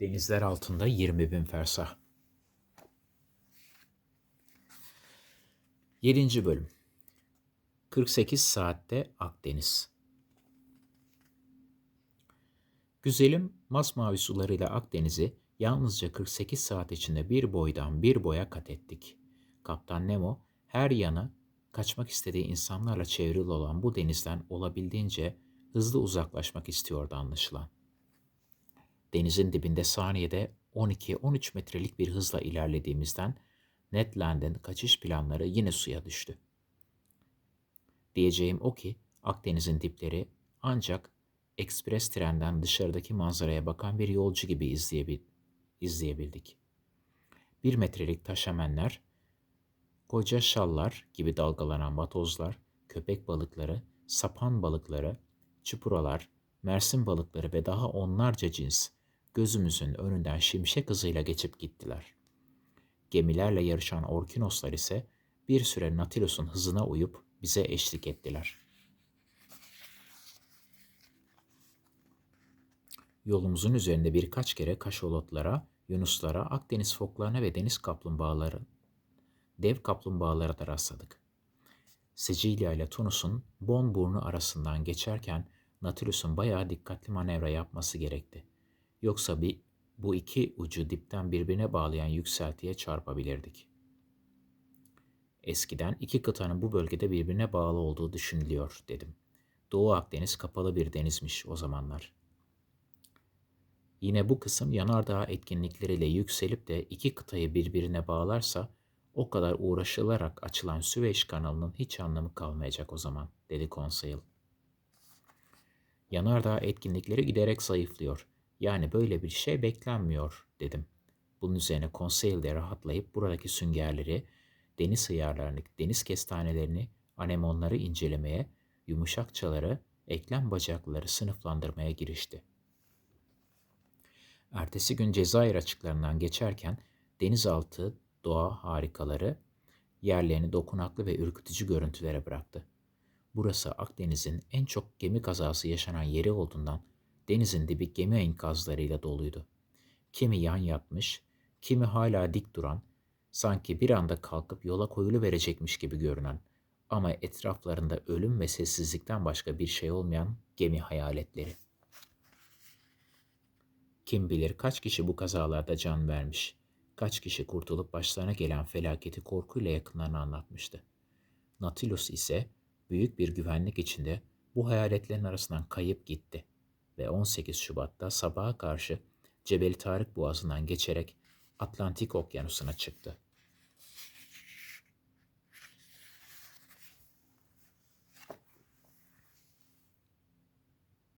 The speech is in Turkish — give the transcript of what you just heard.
Denizler altında 20 bin fersah. 7. bölüm 48 saatte Akdeniz Güzelim masmavi sularıyla Akdeniz'i yalnızca 48 saat içinde bir boydan bir boya kat ettik. Kaptan Nemo her yana kaçmak istediği insanlarla çevrili olan bu denizden olabildiğince hızlı uzaklaşmak istiyordu anlaşılan. Denizin dibinde saniyede 12-13 metrelik bir hızla ilerlediğimizden Ned Land'in kaçış planları yine suya düştü. Diyeceğim o ki Akdeniz'in dipleri ancak ekspres trenden dışarıdaki manzaraya bakan bir yolcu gibi izleyebil izleyebildik. Bir metrelik taşamenler, koca şallar gibi dalgalanan batozlar, köpek balıkları, sapan balıkları, çupuralar, mersin balıkları ve daha onlarca cins gözümüzün önünden şimşek hızıyla geçip gittiler. Gemilerle yarışan orkinoslar ise bir süre Nautilus'un hızına uyup bize eşlik ettiler. Yolumuzun üzerinde birkaç kere kaşolotlara, yunuslara, Akdeniz foklarına ve deniz kaplumbağaları, dev kaplumbağalara da rastladık. Sicilya ile Tunus'un Bon burnu arasından geçerken Nautilus'un bayağı dikkatli manevra yapması gerekti. Yoksa bir, bu iki ucu dipten birbirine bağlayan yükseltiye çarpabilirdik. Eskiden iki kıtanın bu bölgede birbirine bağlı olduğu düşünülüyor dedim. Doğu Akdeniz kapalı bir denizmiş o zamanlar. Yine bu kısım yanardağ etkinlikleriyle yükselip de iki kıtayı birbirine bağlarsa o kadar uğraşılarak açılan Süveyş kanalının hiç anlamı kalmayacak o zaman, dedi Conseil. Yanardağ etkinlikleri giderek zayıflıyor. Yani böyle bir şey beklenmiyor, dedim. Bunun üzerine Conseil de rahatlayıp buradaki süngerleri, deniz hıyarlarını, deniz kestanelerini, anemonları incelemeye, yumuşakçaları, eklem bacakları sınıflandırmaya girişti. Ertesi gün Cezayir açıklarından geçerken denizaltı doğa harikaları yerlerini dokunaklı ve ürkütücü görüntülere bıraktı. Burası Akdeniz'in en çok gemi kazası yaşanan yeri olduğundan denizin dibi gemi enkazlarıyla doluydu. Kimi yan yatmış, kimi hala dik duran, sanki bir anda kalkıp yola koyulu verecekmiş gibi görünen ama etraflarında ölüm ve sessizlikten başka bir şey olmayan gemi hayaletleri. Kim bilir kaç kişi bu kazalarda can vermiş, kaç kişi kurtulup başlarına gelen felaketi korkuyla yakınlarına anlatmıştı. Nautilus ise büyük bir güvenlik içinde bu hayaletlerin arasından kayıp gitti ve 18 Şubat'ta sabaha karşı Cebel Tarık Boğazı'ndan geçerek Atlantik Okyanusu'na çıktı.